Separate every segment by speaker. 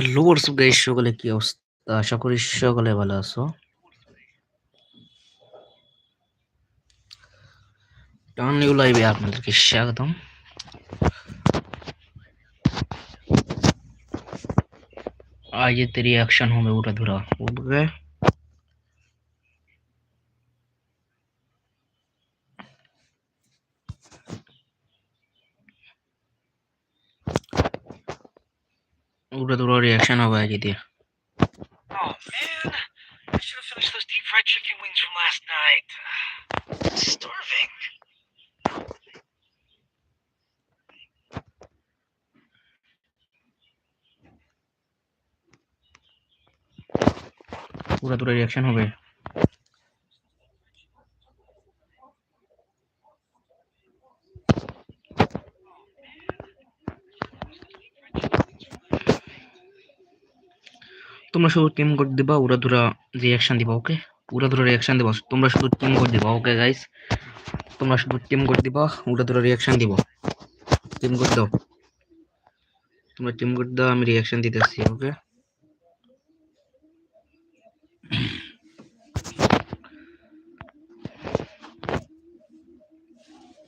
Speaker 1: Hello WhatsApp guys সকলে কি অবস্থা আশা করি সকলে ভালো আছো টান নিউ লাইভে আপনাদেরকে স্বাগতম আজ এতে রিয়াকশন হবে ওটা ধরা উঠবে ওটা ধরা রিয়াকশন হবে আজ এতে
Speaker 2: Oh man, I should have finished those deep fried chicken wings from last night. Starving.
Speaker 1: পুরা ধরে রিয়াকশন হবে তোমরা শুধু টিম কোড দিবা, ওরা ধরা রিয়াকশন দিবা ওকে ওরা ধরে রিয়াকশন দিবা। তোমরা শুধু টিম কোড দিবা ওকে গাইস তোমরা শুধু টিম কোড দিবা, ওরা ধরে রিয়াকশন দিব। টিম কোড দাও। তোমরা টিম কোড দাও, আমি রিয়াকশন দিতেছি ওকে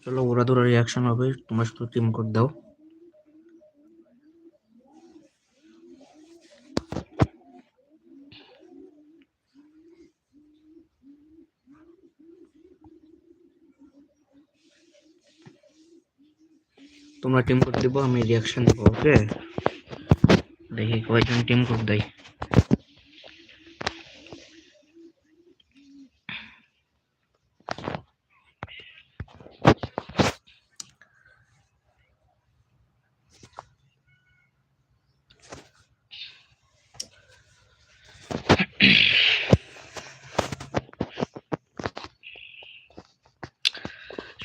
Speaker 1: চলো, ওরা ধরে রিয়াকশন হবে, তোমরা শুধু টিম কোড দাও। তোমরা টিম কোড দিব, আমি রিয়াকশন দেবো ওকে দেখি কয়জন টিম কোড দেয়।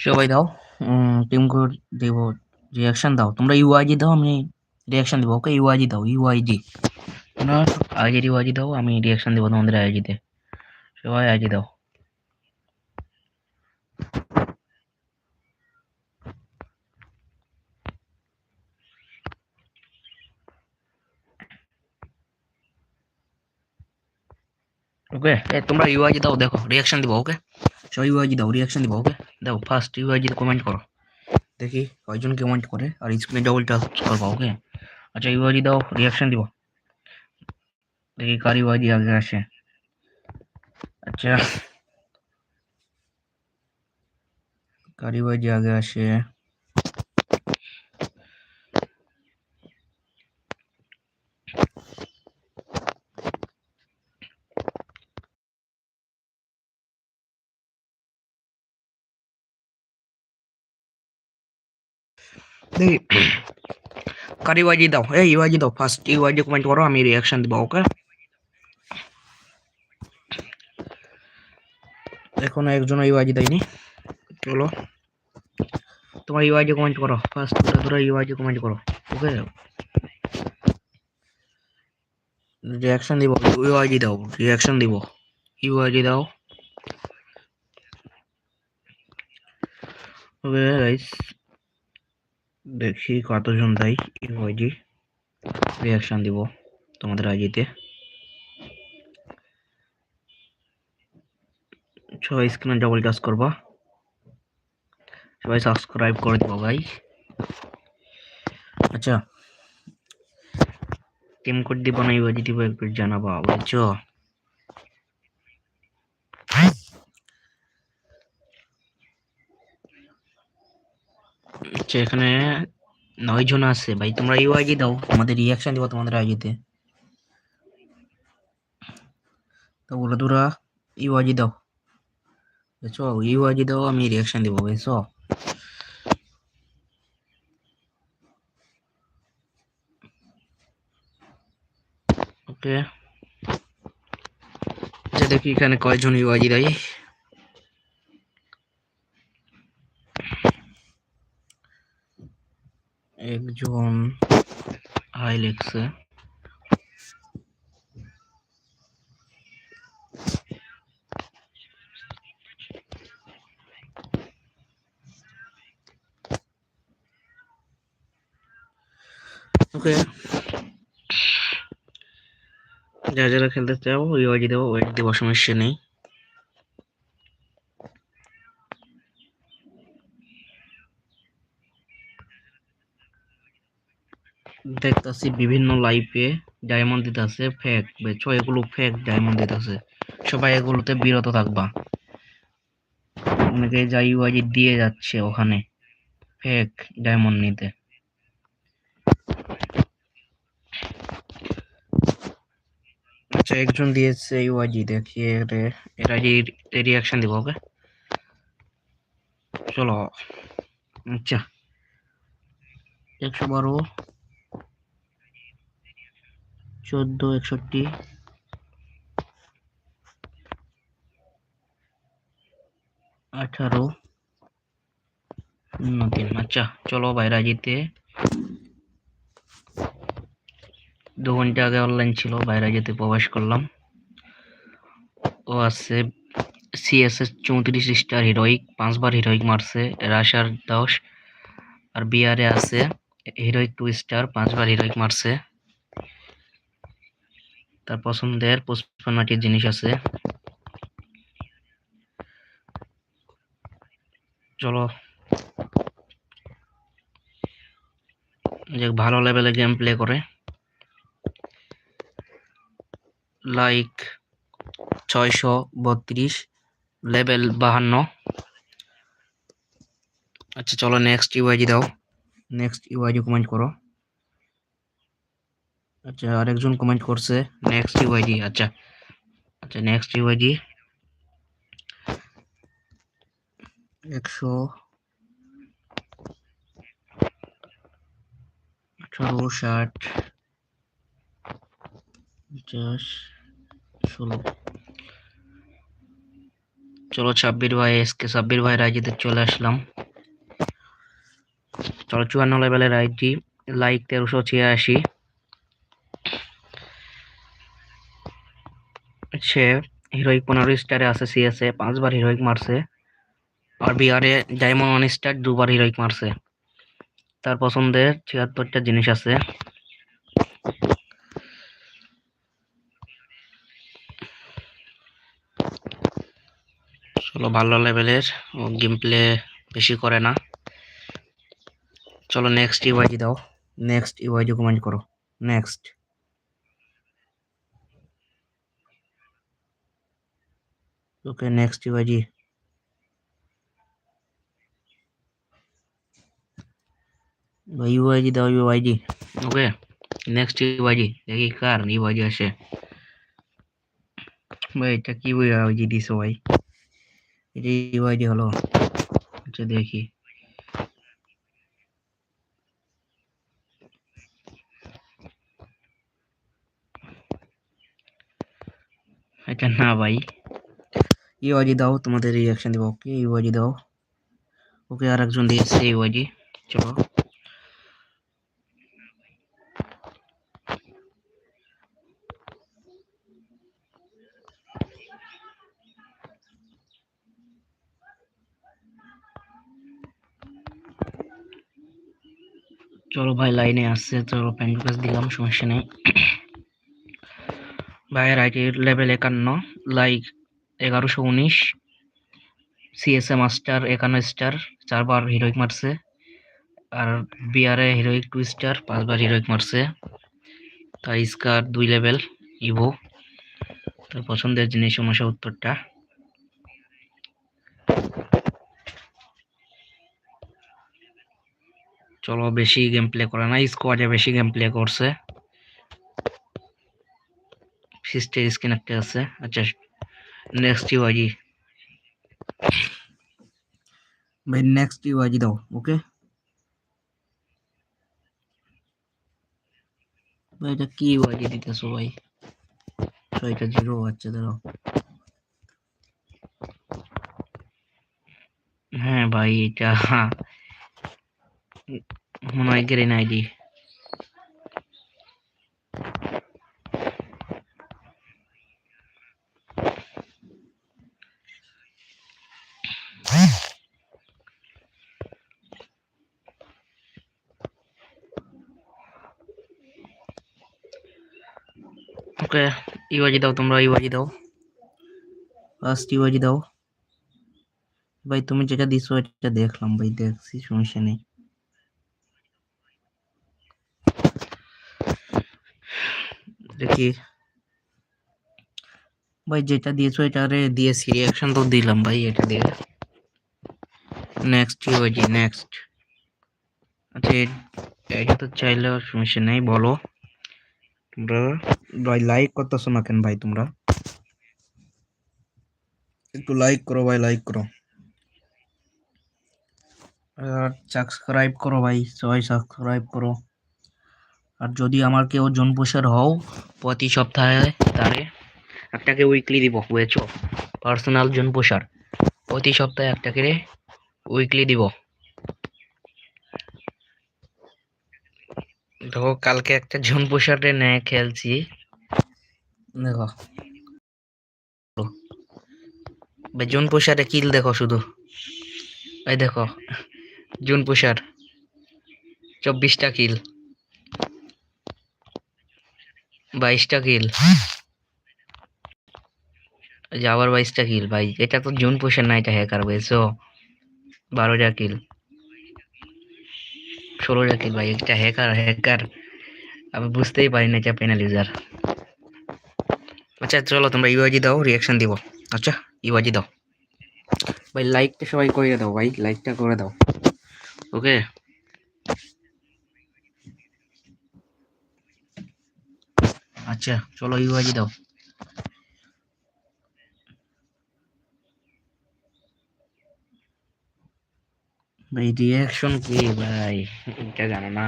Speaker 1: সবাই দাও টিম কোড দেব। রিয়াকশন দাও। তোমরা ইউআইজি দাও, আমি রিয়াকশন দেবো ওকে ইউআইজি দাও ইউআইজি তোমরা আইজির ইউআইজি দাও, আমি রিয়াকশন দেবো তোমাদের আইজিতে সবাই আইজি দাও। ওকে এ তোমরা ইউআইজি দাও, দেখো রিয়াকশন দিব ওকে সবাই ইউআইজি দাও রিয়াকশন দিব ওকে দাও ফার্স্ট ইউআইজি কমেন্ট করো। দেখি কয়জন কমেন্ট করে, আর স্ক্রিনে ডবল টাচ করবা ওকে আচ্ছা ইউআইজি দাও রিয়াকশন দিব। দেখি কার ইউআইজি আগে আসে। আচ্ছা। কার ইউআইজি আগে আসে? দেখি কার ইউআইজি দাও এই ইউআইজি দাও ফার্স্ট ইউআইজি কমেন্ট করো আমি রিয়াকশন দিব ওকে এখনও একজন ইউআইজি দেয়নি চলো তোমার ইউআইজি কমেন্ট করো ফার্স্ট ধরো ইউআইজি কমেন্ট করো ওকে রিয়াকশন দিব ইউআইজি দাও রিয়াকশন দিব ইউআইজি দাও ওকে গাইস দেখি কতজন দেয় ইউআইজি রিয়াকশন দিব তোমাদের আইজিতে ছয় স্ক্রিনে ডাবল টাচ করবা। সবাই সাবস্ক্রাইব করে দিবা ভাই। আচ্ছা টিম কোড দিব না ইউআইজি দিব একটু জানাবা, বুঝছ? আচ্ছা এখানে নয় জন আছে। ভাই, তোমরা ইউআইজি দাও। আমাদের রিয়াকশন দিব তোমাদের আইজিতে তো বলে তোরা ইউআইজি দাও। বুঝছ ইউআইজি দাও, আমি রিয়াকশন দিব বুঝছ ওকে দেখি এখানে কয়জন ইউআইজি দেয়। একজন হাই লেখছে। ওকে। যারা যারা খেলতে চাও ইউআইডি দেবো ওয়েট দেবো সমস্যা নেই। দেখতাছি বিভিন্ন লাইফে ডায়মন্ড দিতেছে ফেক বেচো এগুলো ফেক ডায়মন্ড দিতেছে। সবাই এগুলোতে বিরত থাকবা। অনেকে যা ইউআইডি দিয়ে যাচ্ছে ওখানে ফেক ডায়মন্ড নিতে। আচ্ছা একজন দিয়েছে ইউআইডি দেখি এটা রিয়াকশন দিব, ওকে? চলো আচ্ছা। একশো বারো। চোদ্দ, একষট্টি। আঠারো। শূন্য তিন আচ্ছা চলো বাইরে যেতে। দু ঘণ্টা আগে অনলাইন ছিল, বাইরে যেতে প্রবেশ করলাম। ও আছে সিএসএস চৌত্রিশ স্টার হিরোইক পাঁচবার হিরোইক মারছে রাশার দশ। আর বিআরে আছে হিরোইক টু স্টার পাঁচবার হিরোইক মারছে। তার পছন্দের পুষ্পনাটির জিনিস আছে। চলো। যে ভালো লেভেলে গেম প্লে করে। লাইক ছয়শো বত্রিশ লেভেল বাহান্ন। আচ্ছা চলো নেক্সট ইউআইজি দাও। নেক্সট ইউআইজি কমেন্ট করো। আচ্ছা আরেকজন কমেন্ট করছে নেক্সট ইউআইজি আচ্ছা আচ্ছা নেক্সট ইউআইজি একশো আঠারো, ষাট, পঞ্চাশ, ষোলো। চলো ছাব্বির ভাই, এসকে ছাব্বির ভাই রাইজিতে চলে আসলাম। চলো, চুয়ান্ন লেভেলের আইটি লাইক তেরোশো ছিয়াশি। সে হিরোইক পনেরো স্টারে আছে সিএসএ পাঁচবার হিরোইক মারছে। আর বিআরে ডায়মন্ড ওয়ান স্টার দুবার হিরোইক মারছে। তার পছন্দের ছিয়াত্তরটা জিনিস আছে। চলো ভালো লেভেলের ও গেম প্লে বেশি করে না। চলো নেক্সট ইউআইজি দাও। নেক্সট ইউআইজি কমেন্ট করো। নেক্সট ওকে নেক্সট ইউআইজি ভাই ইউআইজি দাও ইউআইজি ওকে নেক্সট ইউআইজি দেখি কার ইউআইজি আসে ভাই এটা কি ইউআইজি দিছো ভাই এটা ইউআইজি হলো আচ্ছা দেখি এটা না ভাই ইউআইজি দাও তোমাদের রিয়াকশন দিব ওকে ইউআইজি দাও ওকে আর একজন দিয়েছে ইউআইজি চলো চলো ভাই লাইনে আসছে চলো প্যান্ডুকাস দিলাম সমস্যা নেই ভাইয়ের আইটি লেভেল একান্ন লাইক এগারোশো উনিশ সিএসএ মাস্টার একান্ন স্টার চারবার হিরোইক মারছে। আর বিআরে হিরোইক টু স্টার পাঁচবার হিরোইক মারছে। তার স্কার দুই লেভেল ইভো তার পছন্দের জিনিস সমস্যা উত্তরটা। চলো বেশি গেম প্লে করে না স্কোয়াডে বেশি গেম প্লে করছে। ফিস্টের স্ক্রিন একটা আছে। আচ্ছা নেক্সট ইউআইজি ভাই নেক্সট ইউআইজি দাও ওকে ভাই এটা কি ইউআইজি দিতেছো ভাই ছয়টা জিরো আচ্ছা দাঁড়াও হ্যাঁ ভাই এটা মনে হয় গ্রেন আইডি ওকে ইউআইজি দাও, তোমরা ইউআইজি দাও। ফার্স্ট ইউআইজি দাও। ভাই, তুমি যেটা দিছো, এটা দেখলাম ভাই, দেখছি, সমস্যা নেই। দেখি। ভাই, যেটা দিয়েছ, এটারে দিয়েছি। রিয়াকশন তো দিলাম ভাই, এটা দিয়ে। নেক্সট ইউআইজি নেক্সট আচ্ছা এটা তো চাইলে সমস্যা নেই, বলো। তোমরা ভাই লাইক করতেছো না কেন ভাই তোমরা? একটু লাইক করো ভাই লাইক করো। আর সাবস্ক্রাইব করো ভাই, সবাই সাবস্ক্রাইব করো। আর যদি আমার কেউ জন পোষার হও, প্রতি সপ্তাহে তারে একটাকে উইকলি দিব, বুঝেছ? পার্সোনাল জন পোষার প্রতি সপ্তাহে একটাকে উইকলি দিব। দেখো, কালকে একটা জন পোষারে নিয়ে খেলছি। দেখো। জন কিল দেখো শুধু। এই দেখো জুন পোষার চব্বিশটা কিল। বাইশটা কিল। আবার বাইশটা কিল, ভাই। এটা তো জুন পোষার না, এটা হ্যাকার, বুঝছ? বারোটা কিল। ষোলোটা কিল ভাই একটা হ্যাকার হ্যাকার আমি বুঝতেই পারি না এটা পেনালিজার আচ্ছা চলো তোমরা ইউআইজি দাও রিয়াকশন দিব। আচ্ছা ইউআইজি দাও। ভাই লাইকটা সবাই করে দাও ভাই লাইকটা করে দাও। ওকে আচ্ছা চলো ইউআইজি দাও। ভাই রিয়াকশন কি ভাই? এটা জানো না।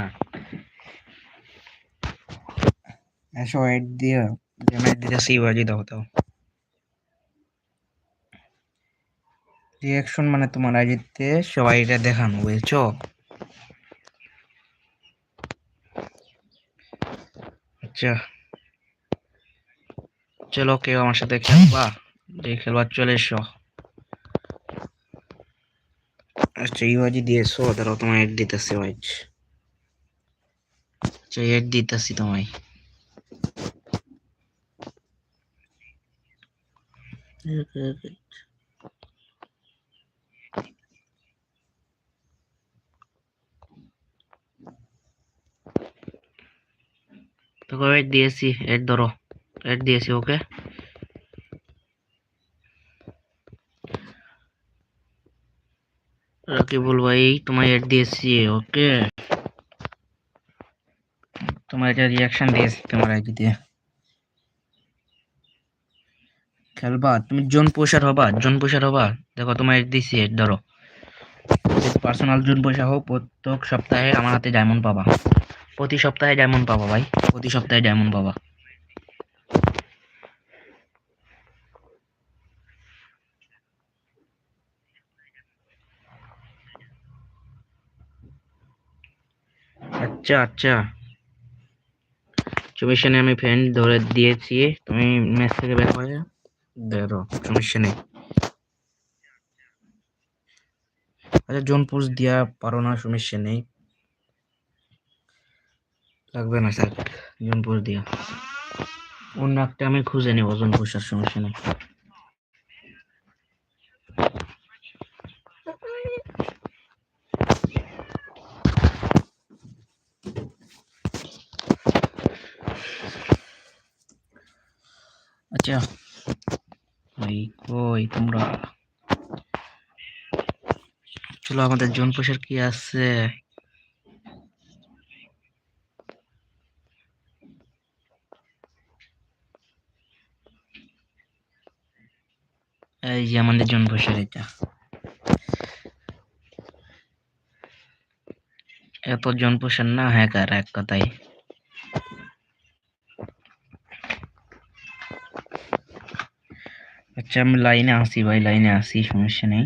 Speaker 1: এসো এড দিয়ে গেমের দিতেছি ইউআইজি দাও দাও রিয়াকশন মানে তোমার আইডিতে সবাই এটা দেখানো বুঝছ? আচ্ছা। চলো কেউ আমার সাথে খেলবা? যে খেলবার চলে এসো। আচ্ছা ইউআইজি দিয়েছ ধরো তোমার এড দিতেছি, ভাই। আচ্ছা এড দিতেছি তোমায়। তোকে এড দিয়েছি এড ধরো এড দিয়েছি ওকে রাকিবুল ভাই, তোমায় এড দিয়েছি ওকে তোমার এটা রিয়াকশন দিয়েছি তোমার আইডি দিয়ে। খেলবা, তুমি জোন পোষার হবা, জোন পোষার হবা। দেখো তোমার এড দিয়েছি এড ধরো। পার্সোনাল জোন পোষা হোক, প্রত্যেক সপ্তাহে আমার হাতে ডায়মন্ড পাবা। প্রতি সপ্তাহে ডায়মন্ড পাবা ভাই, প্রতি সপ্তাহে ডায়মন্ড পাবা। আচ্ছা আচ্ছা। সমস্যা নেই আমি ফ্যান ধরে দিয়েছি। তুমি ম্যাচ থেকে বের হয়ে বেরো সমস্যা নেই আচ্ছা জোন পোস্ট দিয়া পারো না সমস্যা নেই লাগবে না, স্যার। জোন পোস্ট দিয়া। অন্য একটা আমি খুঁজে নেব জোন পোস্টার সমস্যা নেই আচ্ছা। ভাই কই তোমরা? চলো, আমাদের জোন পোষার কি আছে? এই যে আমাদের জোন পোষার এটা। এত জন পোষার না, হ্যাকার, এক কথায়। আচ্ছা আমি লাইনে আসি ভাই, লাইনে আসি সমস্যা নেই।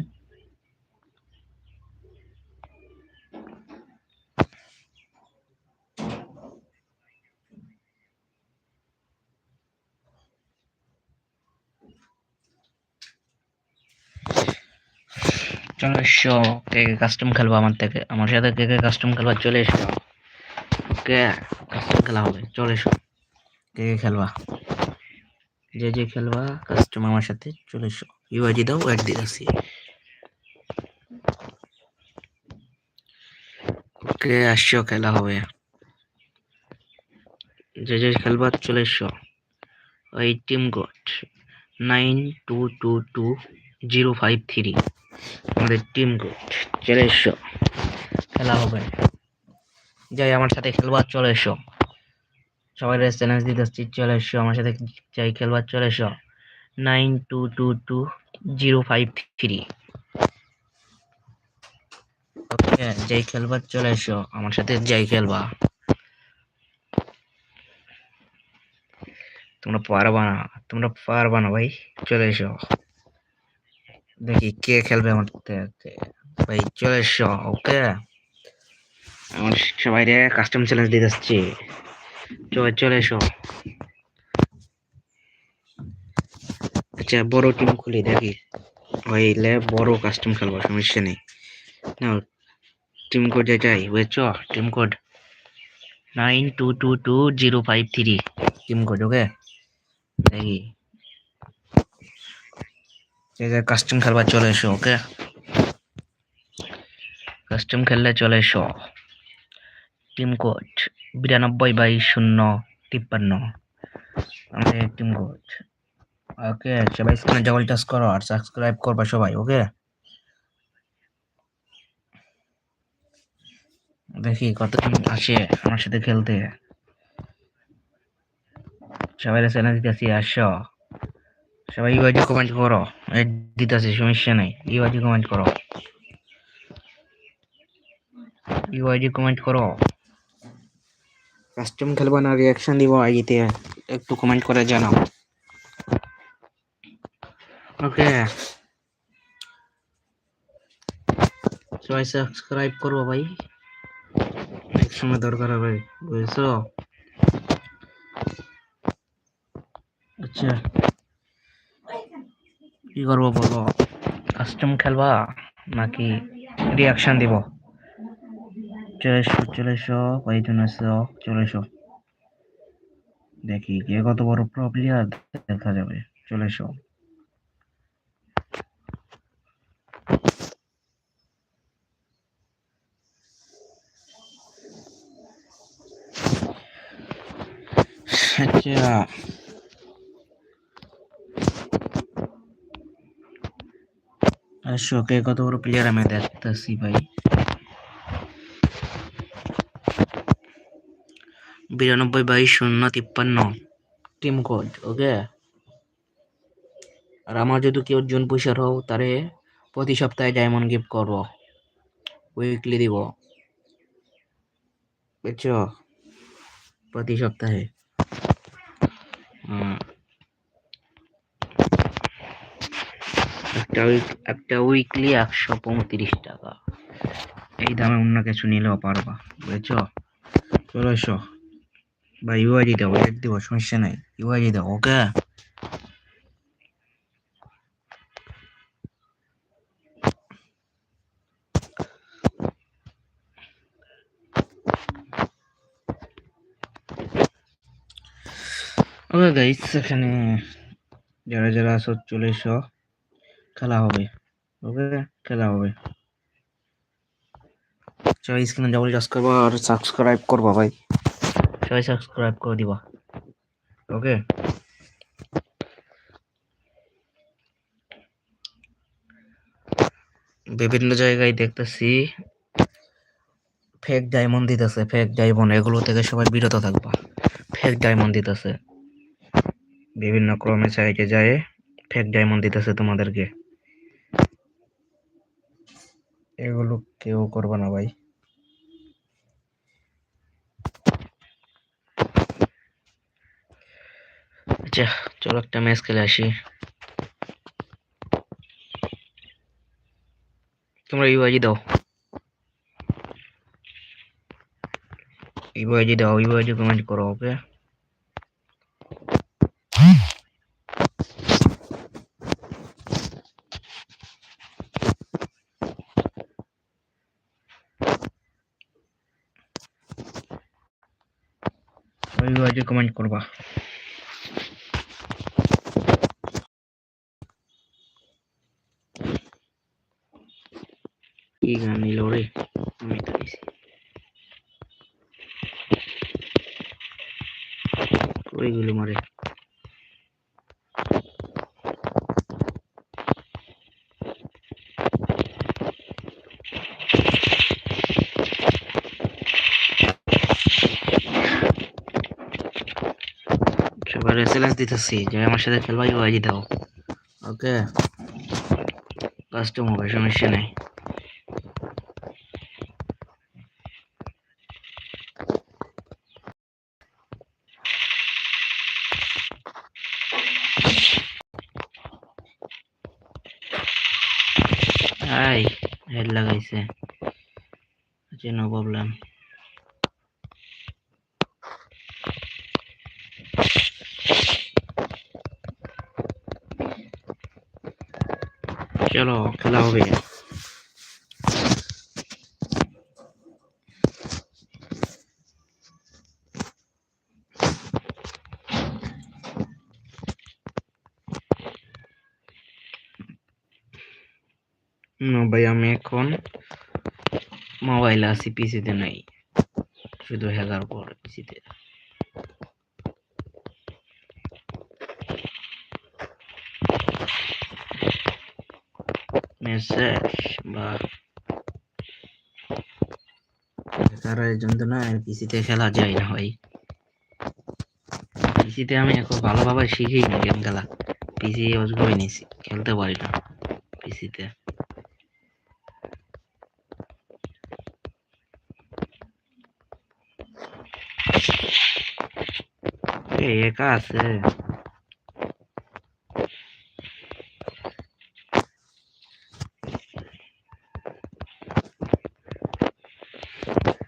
Speaker 1: চলে, এসো, কে কে কাস্টম খেলব আমার থেকে? আমার সাথে কে কে কাস্টম খেলবা চলে এসো। কে কাস্টম খেলা হবে? চলে, এসো। কে কে খেলবা? যে যে খেলবা। কাস্টম আমার সাথে চলে এসো। ইউআইডি দাও অ্যাড দিয়ে রাখছি ওকে আসছো খেলা হবে। যে যে খেলবা, চলে এসো। ওই team code nine two two two zero five three আমাদের টিম কোড চলে এসো। খেলা হবে। যাই আমার সাথে খেলবা, চলে এসো। সবাই চ্যালেঞ্জ দিতে আসছি চলে এসো, আমার সাথে যাই খেলবার, চলে এসো। Nine two two two zero five three okay যাই খেলবার, চলে এসো, আমার সাথে যাই খেলবা। তোমরা পারবা না, তোমরা পারবা না ভাই, চলে এসো। দেখি কে খেলবে আমার ভাই, চলে এসো ওকে আমার সবাই রে কাস্টম চ্যালেঞ্জ দিতে আসছি। চলে চলে এসো। আচ্ছা বড় টিম খুলি, দেখি। হইলে বড় কাস্টম খেলব, সমস্যা নেই। নাও টিম কোড যেটাই বুঝছ team code nine two two two zero five three team code okay দেখি। কাস্টম খেলবার চলে এসো ওকে কাস্টম খেললে চলে এসো। টিম কোড বিরানব্বই বাই শূন্য তিপ্পান্ন। আমাদের টিম কোড ওকে সবাই স্ক্রিনে ডাবল টাচ করো আর সাবস্ক্রাইব করবা সবাই ওকে দেখি কতজন আসে আমার সাথে খেলতে। সবাই চ্যানেল দিতেছি, আসো। সবাই ইউআইডি কমেন্ট করো দিতেছি, সমস্যা নেই। ইউআইডি কমেন্ট করো। ইউআইডি কমেন্ট করো। কাস্টম খেলবা না রিয়াকশন দিব আইডিতে একটু কমেন্ট করে জানাও ওকে সবাই সাবস্ক্রাইব করব ভাই এক সময় দরকার হবে বুঝছ আচ্ছা কি করব বলো কাস্টম খেলবা নাকি রিয়াকশন দিব চলে এসো চলে এসো কয়েকজন এসো চলে এসো। দেখি কে কত বড় প্রো প্লেয়ার দেখা যাবে। চলে এসো। আচ্ছা। আসো, কে কত বড় প্লেয়ার আমি দেখতেছি ভাই। বিরানব্বই বাই শূন্য তিপ্পান্ন। টিম কোড ওকে আর আমার যদি কেউ জুন পুষার হও তারে প্রতি সপ্তাহে ডায়মন্ড গিফট করব। উইকলি দিব। বুঝছ? প্রতি সপ্তাহে। একটা উইক একটা উইকলি একশো পঁয়ত্রিশ টাকা। এই দামে অন্য কিছু নিলেও পারবা বুঝছ? চলো এসো। বা ইউআইডি দাও রেট দিব, সমস্যা নাই। ইউআইডি দাও ওকে ওকে গাইস এখানে যারা যারা আছো, চলে এসো। খেলা হবে ওকে খেলা হবে। সবাই স্ক্রিনে ডাবল টাচ করব আর সাবস্ক্রাইব করব, ভাই। সবাই সাবস্ক্রাইব করে দিবা। ওকে বিভিন্ন জায়গায় দেখতেছি ফেক ডায়মন্ড দিতেছে ফেক ডায়মন্ড এগুলো থেকে সবাই বিরত থাকবা। ফেক ডায়মন্ড দিতেছে। বিভিন্ন ক্রমে সাইটে যায় ফেক ডায়মন্ড দিতেছে তোমাদেরকে। এগুলো কেউ করবে না ভাই। আচ্ছা চলো একটা ম্যাচ খেলে আসি। তোমরা ইউআইজি দাও। ইউআইজি দাও ইউআইজি কমেন্ট করো, ওকে? কমেন্ট করবা। কি গান নিল রে আমি তো নিছি কই গেল মারে সবার এসএলএস দিতেছি যে আমার সাথে খেলবা ইউআইজি দাও ওকে কাস্টম হবে সমস্যা নেই চলো খেলা হবে না ভাই আমি এখন মোবাইলে আছি পিসিতে নাই শুধু হ্যাকার পর পিসিতে বা হ্যাকারের জন্য না পিসিতে খেলা যায় না ভাই। পিসিতে আমি এখন ভালোভাবে শিখি না গেম খেলা পিসি ইউজ নিছি, খেলতে পারি না পিসিতে। একা আছে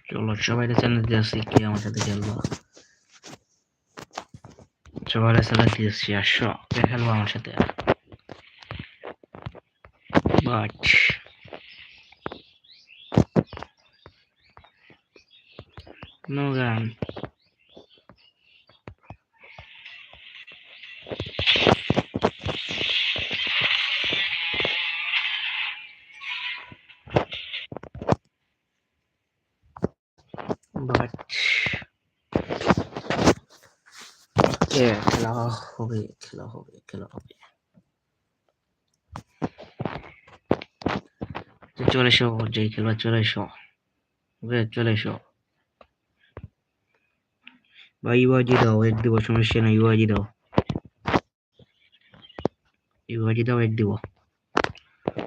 Speaker 1: চলো সবাই চ্যানেল দিয়েছি কি আমার সাথে খেলব সবাই চ্যানেল দিয়েছি আসো খেলব আমার সাথে। বাট নো গান বাট কে খেলা হবে খেলা হবে খেলা হবে চলে এসো যে খেলবা চলে এসো। ওকে চলে এসো। বা ইউআইজি দাও এক দিব সমস্যা নাই ইউআইজি দাও। ইউআইজি দাও এক দিব।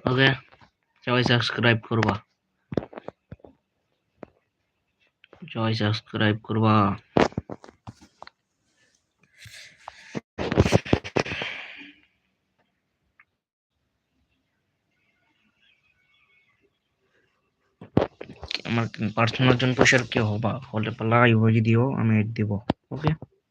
Speaker 1: ওকে সবাই সাবস্ক্রাইব করবা। সবাই সাবস্ক্রাইব করবা। আমার পার্সোনাল জন পয়সার কেউ হবা হলে পালা ইউআইজি দিও আমি এড দিব ওকে